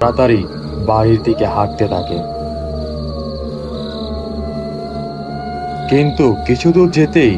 তাড়াতাড়ি বাড়ির দিকে হাঁটতে থাকে। কিন্তু কিছু দূর যেতেই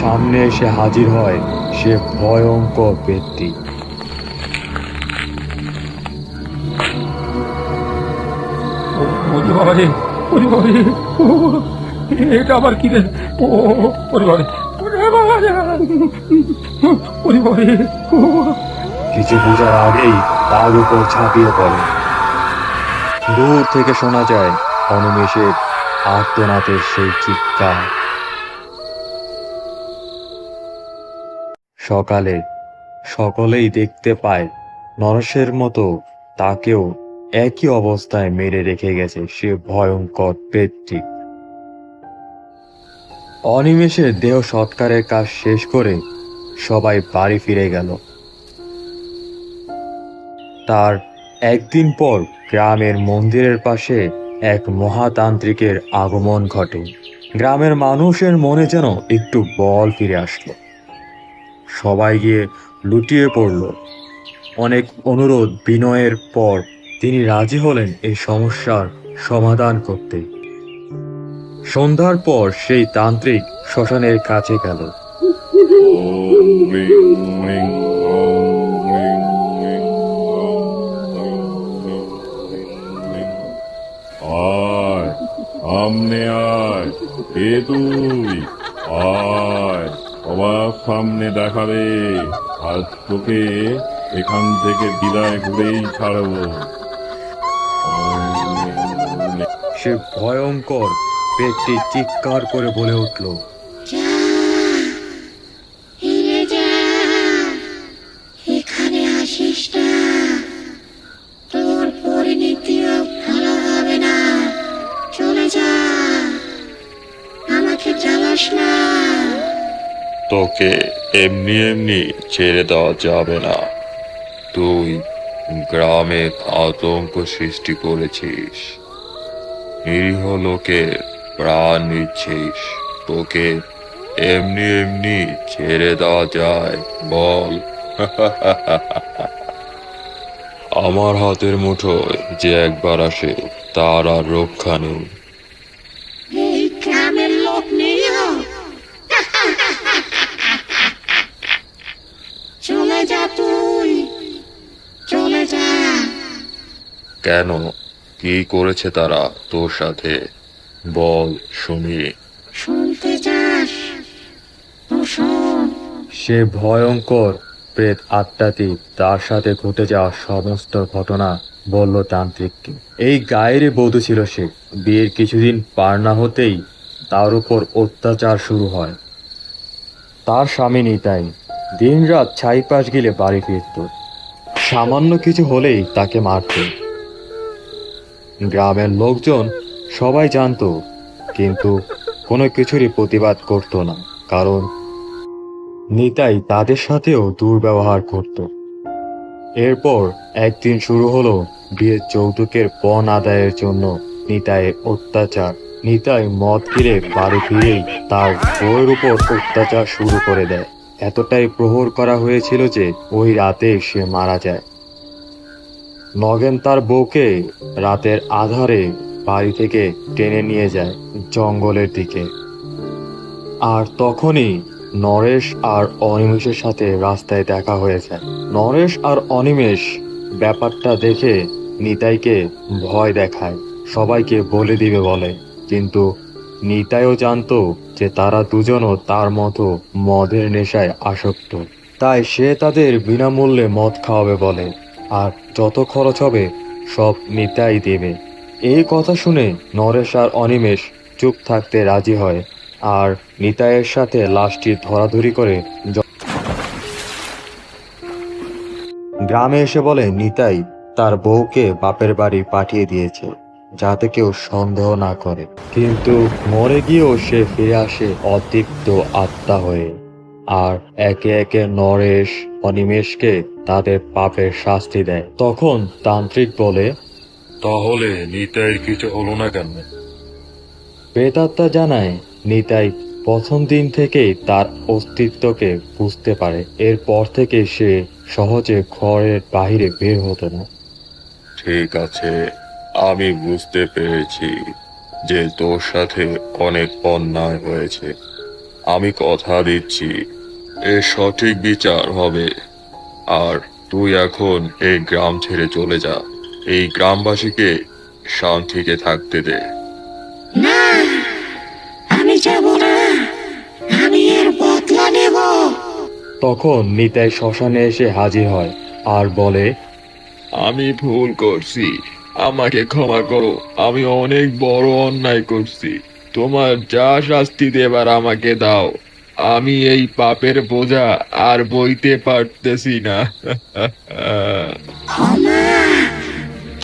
সামনে এসে হাজির হয় সে ভয়ঙ্কর ব্যক্তি। এটা আবার কি রে? ও ওরে বাবা রে ওরে বাবা রে ওরে বাবা রে ও, কিছু বোঝার আগেই তার উপর ঝাঁপিয়ে পড়ে। দূর থেকে শোনা যায়, অনুমেষের আর্তনাদের সেই চিৎকার। সকালে সকলেই দেখতে পায়, নরসের মতো তাকেও একই অবস্থায় মেরে রেখে গেছে সে ভয়ঙ্কর পেটটি। অনিমেষের দেহ সৎকারের কাজ শেষ করে সবাই বাড়ি ফিরে গেল। তার একদিন পর গ্রামের মন্দিরের পাশে এক মহাতান্ত্রিকের আগমন ঘটে গ্রামের মানুষের মনে যেন একটু বল ফিরে আসলো সবাই গিয়ে লুটিয়ে পড়ল অনেক অনুরোধ বিনয়ের পর তিনি রাজি হলেন এই সমস্যার সমাধান করতে সন্ধ্যার পর সেই তান্ত্রিক শ্মশানের কাছে গেল তোকে এখান থেকে বিদায় করেই ছাড়ব। সে ভয়ঙ্কর পেটটি চিৎকার করে বলে উঠল। তোকে এমনি এমনি ছেড়ে দেওয়া যাবে না। তুই গ্রামে আতঙ্ক সৃষ্টি করেছিস। নিরীহ লোকের প্রাণ নিচ্ছিস। তোকে এমনি এমনি ছেড়ে দেওয়া যায়, বল। আমার হাতের মুঠোয় যে একবার আসে, তার আর রক্ষা নেই। কেন? কি করেছে তারা? তোর সাথে? বল শুনি শুনতে চাস? তো শোন। সে ভয়ঙ্কর প্রেত আত্মাটি তার সাথে ঘটে যাওয়া সমস্ত ঘটনা বলল তান্ত্রিককে। এই গায়ের বধূ ছিল সে। বিয়ের কিছুদিন পার না হতেই তার উপর অত্যাচার শুরু হয়। তার স্বামী নিতাই দিনরাত ছাই পাশ গিলে বাড়ি ফিরত। সামান্য কিছু হলেই তাকে মারত। গ্রামের লোকজন সবাই জানতো, কিন্তু কোনো কিছুরই প্রতিবাদ করতো না, কারণ নিতাই তাদের সাথেও দুর্ব্যবহার করত। এরপর একদিন শুরু হলো বিয়ের যৌতুকের পণ আদায়ের জন্য নিতাইয়ের অত্যাচার। নিতাই মদ ফিরে বাড়ি ফিরেই তার বউয়ের উপর অত্যাচার শুরু করে দেয়। এতটাই প্রহর করা হয়েছিল যে ওই রাতে সে মারা যায়। নগেন তার বউকে রাতের আধারে বাড়ি থেকে টেনে নিয়ে যায় জঙ্গলের দিকে। আর তখনই নরেশ আর অনিমেষের সাথে রাস্তায় দেখা হয়ে যায়। নরেশ আর অনিমেষ ব্যাপারটা দেখে নিতাইকে ভয় দেখায়। সবাইকে বলে দিবে বলে। কিন্তু নিতাইও জানতো যে তারা দুজনও তার মতো মদের নেশায় আসক্ত। তাই সে তাদের বিনামূল্যে মদ খাওয়াবে বলে। আর যত খরচ হবে, সব নিতাই দেবে। এই কথা শুনে নরেশ আর অনিমেষ চুপ থাকতে রাজি হয়, আর নিতাইয়ের সাথে লাশটি ধরাধরি করে গ্রামে এসে বলে, নিতাই তার বউকে বাপের বাড়ি পাঠিয়ে দিয়েছে, যাতে কেউ সন্দেহ না করে। কিন্তু মরে গিয়েও সে ফিরে আসে অতৃপ্ত আত্মা হয়ে। আর একে একে নরেশ, অনিমেষকে তাদের পাপের শাস্তি দেয়। তখন তান্ত্রিক বলে তাহলে নিতাইয়ের কিছু হলো না কেন? প্রেতাত্মা জানায় নিতাই প্রথম দিন থেকেই তার অস্তিত্বকে বুঝতে পারে। এরপর থেকে সে সহজে ঘরের বাহিরে বের হতো না। ঠিক আছে আমি বুঝতে পেরেছি যে তোর সাথে অনেক অন্যায় হয়েছে। আমি কথা দিচ্ছি। এর সঠিক বিচার হবে। আর তুই এখন এই গ্রাম ছেড়ে চলে যা। এই গ্রামবাসীকে শান্তিতে থাকতে দে। না আমি যাব না। আমি এর বদলা নেব। তখন নিতাই শ্মশানে এসে হাজির হয় আর বলে আমি ভুল করছি। আমাকে ক্ষমা করো। আমি অনেক বড় অন্যায় করছি। তোমার যা শাস্তি দেবার আমাকে দাও। আমি এই পাপের বোঝা আর বইতে পারতেছি না। ক্ষমা!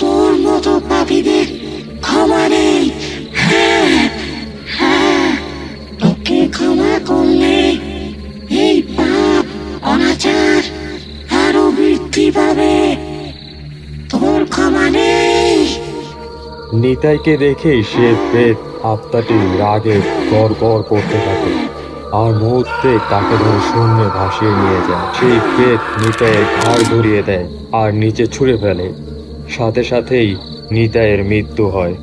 তোর মতো পাপীদের ক্ষমা নেই। হ্যাঁ হ্যাঁ। তোকে ক্ষমা করলে এই পাপ অনাচার আরও বৃদ্ধি পাবে। তোর ক্ষমা নেই। নিতাইকে দেখেই সে প্রেত আত্মাটি রাগে গড় গড় করতে থাকে। আর মুহূর্তে তাকে ধরে শূন্যে ভাসিয়ে নিয়ে যায়। সেই প্রেত নিতাইয়ের ঘাড় ধরিয়ে দেয় আর নিচে ছুঁড়ে ফেলে। সাথে সাথেই নিতাইয়ের মৃত্যু হয়।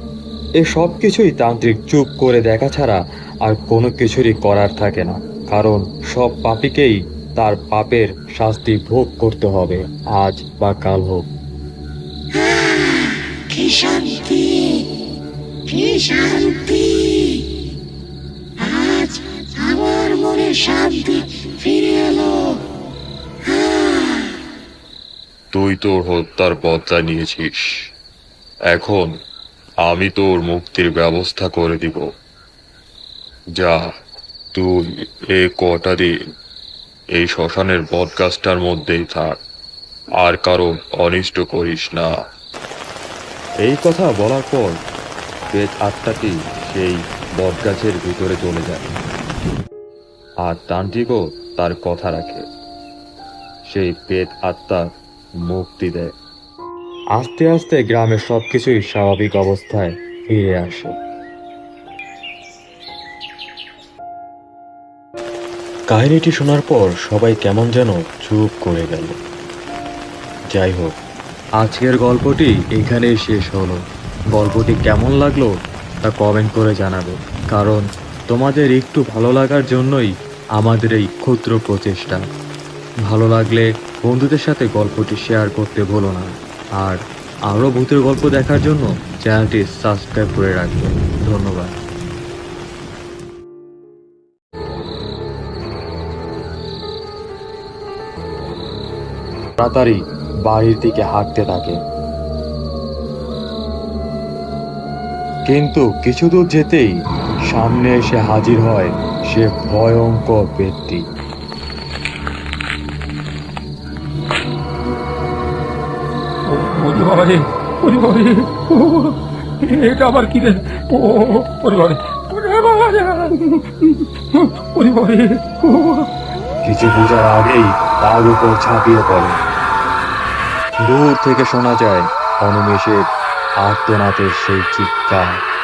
এ সব কিছুই তান্ত্রিক চুপ করে দেখা ছাড়া আর কোনো কিছুরই করার থাকে না। কারণ সব পাপীকেই তার পাপের শাস্তি ভোগ করতে হবে, আজ বা কাল হোক। কি শান্তি কি শান্তি। শান্তি ফিরে এলো। তুই তোর হত্যার বদলা নিয়েছিস। এখন আমি তোর মুক্তির ব্যবস্থা করে দিব। যা তুই এ কটা দিন এই শ্মশানের বদগাছটার মধ্যেই থাক। আর কারও অনিষ্ট করিস না। এই কথা বলার পর প্রেত আত্মাটি সেই বটগাছের ভিতরে চলে যায়। আর তান্ত্রিকও তার কথা রাখে। সেই প্রেত আত্মা মুক্তি দেয়। আস্তে আস্তে গ্রামের সবকিছুই স্বাভাবিক অবস্থায় ফিরে আসে। কাহিনীটি শোনার পর সবাই কেমন যেন চুপ করে গেল। যাই হোক, আজকের গল্পটি এখানেই শেষ হলো। গল্পটি কেমন লাগল তা কমেন্ট করে জানাবে, কারণ তোমাদের একটু ভালো লাগার জন্যই আমাদের এই ক্ষুদ্র প্রচেষ্টা। ভালো লাগলে বন্ধুদের সাথে গল্পটি শেয়ার করতে ভুলো না। আর আরও ভূতের গল্প দেখার জন্য চ্যানেলটি সাবস্ক্রাইব করে রাখবেন। ধন্যবাদ। তাড়াতাড়ি বাড়ির দিকে হাঁটতে থাকে। কিন্তু কিছু দূর যেতেই সামনে এসে হাজির হয় সে ভয়ঙ্কর ব্যক্তি। ওরে এটা আবার কি ও ওরে ওরে রে ও, কিছু বোঝার আগেই তার উপর ঝাঁপিয়ে পড়ে। দূর থেকে শোনা যায় অনুমেষের আর্তনাথের সেই চিৎকার।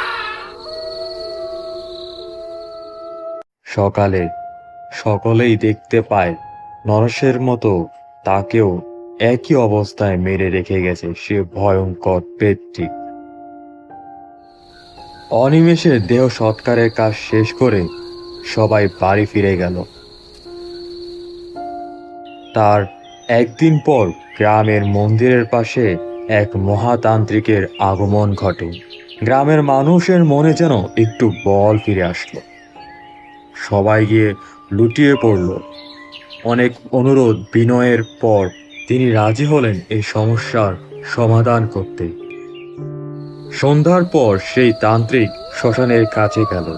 সকালে। সকলেই দেখতে পায়, নরসের মতো তাকেও একই অবস্থায় মেরে রেখে গেছে সে ভয়ঙ্কর পেটটি। অনিমেষে দেহ সৎকারের কাজ শেষ করে সবাই বাড়ি ফিরে গেল। তার একদিন পর গ্রামের মন্দিরের পাশে এক মহাতান্ত্রিকের আগমন ঘটে। গ্রামের মানুষের মনে যেন একটু বল ফিরে আসলো। সবাই গিয়ে লুটিয়ে পড়ল। অনেক অনুরোধ বিনয়ের পর তিনি রাজি হলেন এই সমস্যার সমাধান করতে। সন্ধ্যার পর সেই তান্ত্রিক শ্মশানের কাছে গেল।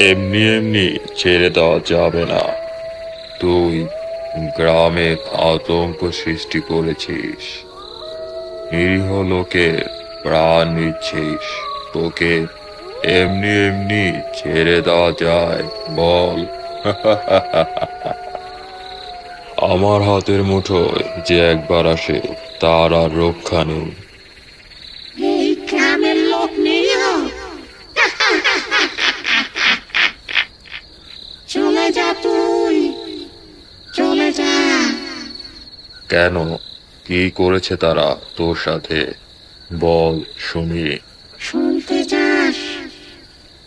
এমনি এমনি ছেড়ে দেওয়া যাবে না। তুই গ্রামে আতঙ্ক সৃষ্টি করেছিস। নিরীহ লোকে প্রাণ নিচ্ছিস। তোকে এমনি এমনি ছেড়ে দেওয়া যায়, বল। আমার হাতের মুঠোয় যে একবার আসে, তার আর রক্ষা নেই। কেন কি করেছে তারা তোর সাথে? বল শুনি। শুনতে চাস?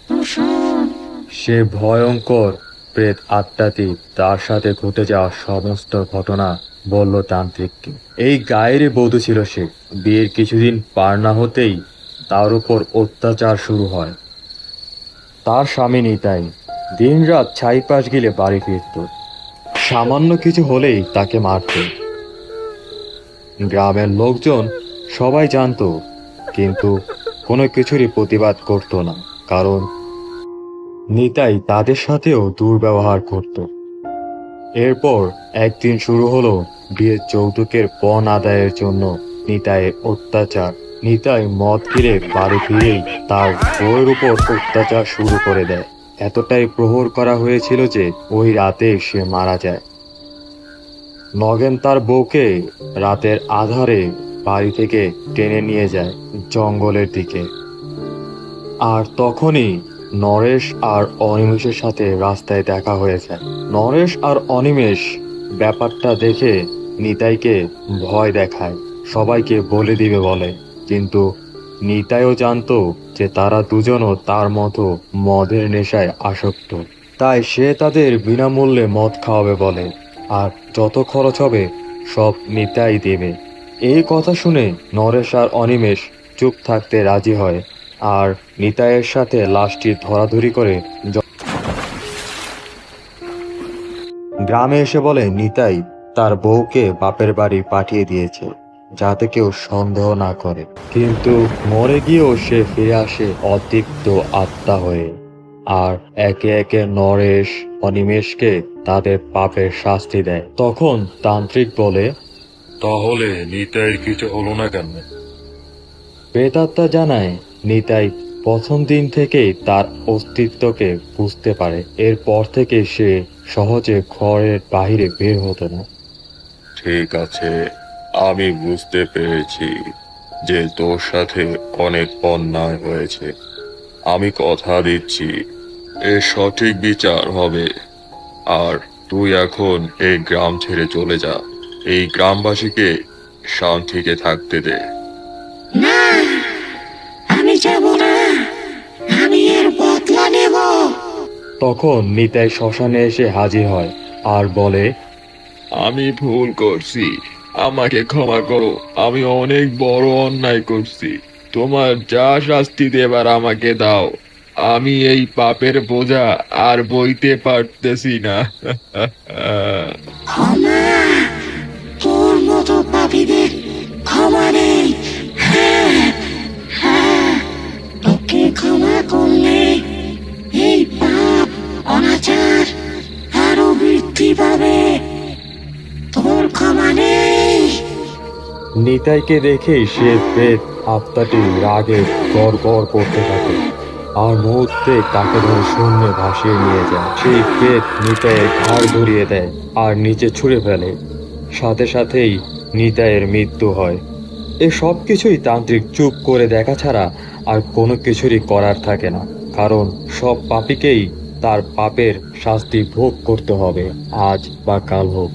তো শোন। সে ভয়ঙ্কর প্রেত আত্মাটি তার সাথে ঘটে যাওয়া সমস্ত ঘটনা বলল তান্ত্রিককে। এই গায়ের বধূ ছিল সে। বিয়ের কিছুদিন পার না হতেই তার উপর অত্যাচার শুরু হয়। তার স্বামী নিতাই দিনরাত ছাইপাশ গিলে বাড়ি ফিরত। সামান্য কিছু হলেই তাকে মারত। গ্রামের লোকজন সবাই জানতো, কিন্তু কোনো কিছুরই প্রতিবাদ করতো না, কারণ নিতাই তাদের সাথেও দুর্ব্যবহার করত। এরপর একদিন শুরু হলো বিয়ের যৌতুকের পণ আদায়ের জন্য নিতাইয়ের অত্যাচার। নিতাই মদ কিনে বাড়ি ফিরেই তার বউয়ের উপর অত্যাচার শুরু করে দেয়। এতটাই প্রহর করা হয়েছিল যে ওই রাতে সে মারা যায়। নগেন তার বউকে রাতের আধারে বাড়ি থেকে টেনে নিয়ে যায় জঙ্গলের দিকে। আর তখনই নরেশ আর অনিমেষের সাথে রাস্তায় দেখা হয়েছে নরেশ আর অনিমেষ ব্যাপারটা দেখে নিতাইকে ভয় দেখায়। সবাইকে বলে দিবে বলে। কিন্তু নিতাইও জানতো যে তারা দুজনও তার মতো মদের নেশায় আসক্ত। তাই সে তাদের বিনামূল্যে মদ খাওয়াবে বলে। আর যত খরচ হবে, সব নিতাই দেবে। এই কথা শুনে নরেশ আর অনিমেষ চুপ থাকতে রাজি হয় আর নিতাইয়ের সাথে লাশটি ধরাধরি করে গ্রামে এসে বলে, নিতাই তার বউকে বাপের বাড়ি পাঠিয়ে দিয়েছে, যাতে কেউ সন্দেহ না করে। কিন্তু মরে গিয়েও সে ফিরে আসে অতিক্ত আত্মা হয়ে। আর একে একে নরেশ, অনিমেষকে তাদের পাপের শাস্তি দেয়। তখন তান্ত্রিক বলে তাহলে নিতাইয়ের কিছু হলো না কেন? প্রেতাত্মা জানায় নিতাই প্রথম দিন থেকেই তার অস্তিত্বকে বুঝতে পারে। এরপর থেকে সে সহজে ঘরের বাইরে বের হতো না। ঠিক আছে আমি বুঝতে পেরেছি যে তোর সাথে অনেক অন্যায় হয়েছে। আমি কথা দিচ্ছি। এর সঠিক বিচার হবে। আর তুই এখন এই গ্রাম ছেড়ে চলে যা। এই গ্রামবাসীকে শান্তিতে থাকতে দে। না আমি যাব না। আমি এর বদলা নেব। তখন নিতাই শ্মশানে এসে হাজির হয় আর বলে আমি ভুল করছি। আমাকে ক্ষমা করো। আমি অনেক বড় অন্যায় করছি। তোমার যা শাস্তি দেবার আমাকে দাও। আমি এই পাপের বোঝা আর বইতে পারতেছি না। ক্ষমা! তোর মতো পাপীদের ক্ষমা নেই। হ্যাঁ হ্যাঁ। তোকে ক্ষমা করলে এই পাপ অনাচার আরও বৃদ্ধি পাবে। তোর ক্ষমা নেই। নিতাইকে দেখেই সে প্রেত আত্মাটি রাগে গড় গড় করতে থাকে। আর মুহূর্তে তাকে ধরে শূন্যে ভাসিয়ে নিয়ে যায়। সেই প্রেত নিতাইয়ের ঘাড় ধরিয়ে দেয় আর নিচে ছুঁড়ে ফেলে। সাথে সাথেই নিতাইয়ের মৃত্যু হয়। এ সব কিছুই তান্ত্রিক চুপ করে দেখা ছাড়া আর কোনো কিছুরই করার থাকে না। কারণ সব পাপীকেই তার পাপের শাস্তি ভোগ করতে হবে, আজ বা কাল হোক।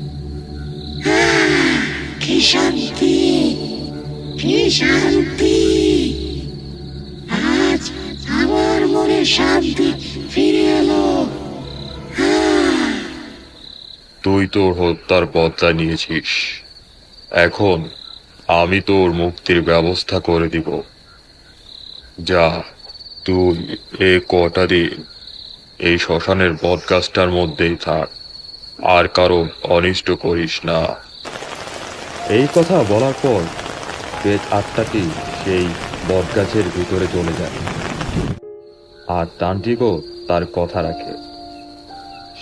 কি শান্তি কি শান্তি। শান্তি ফিরে এলো। তুই তোর হত্যার বদলা নিয়েছিস। এখন আমি তোর মুক্তির ব্যবস্থা করে দিব। যা তুই এ কটা দিন এই শ্মশানের বদগাছটার মধ্যেই থাক আর কারও অনিষ্ট করিস না। এই কথা বলার পর প্রেত আত্মাটি সেই বটগাছের ভিতরে চলে যায়। আর তান্ত্রিকও তার কথা রাখে।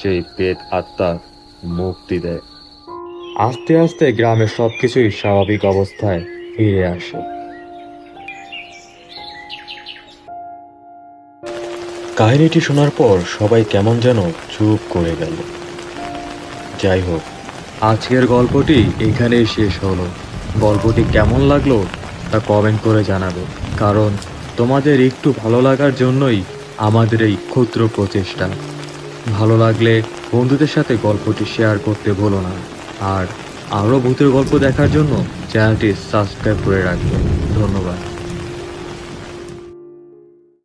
সেই পেট আত্মা মুক্তি দেয়। আস্তে আস্তে গ্রামের সবকিছুই স্বাভাবিক অবস্থায় ফিরে আসে। কাহিনীটি শোনার পর সবাই কেমন যেন চুপ করে গেল। যাই হোক, আজকের গল্পটি এখানেই শেষ হলো। গল্পটি কেমন লাগল তা কমেন্ট করে জানাবে, কারণ তোমাদের একটু ভালো লাগার জন্যই আমাদের এই ক্ষুদ্র প্রচেষ্টা। ভালো লাগলে বন্ধুদের সাথে গল্পটি শেয়ার করতে ভুলো না। আর আরও ভূতের গল্প দেখার জন্য চ্যানেলটি সাবস্ক্রাইব করে রাখবে। ধন্যবাদ।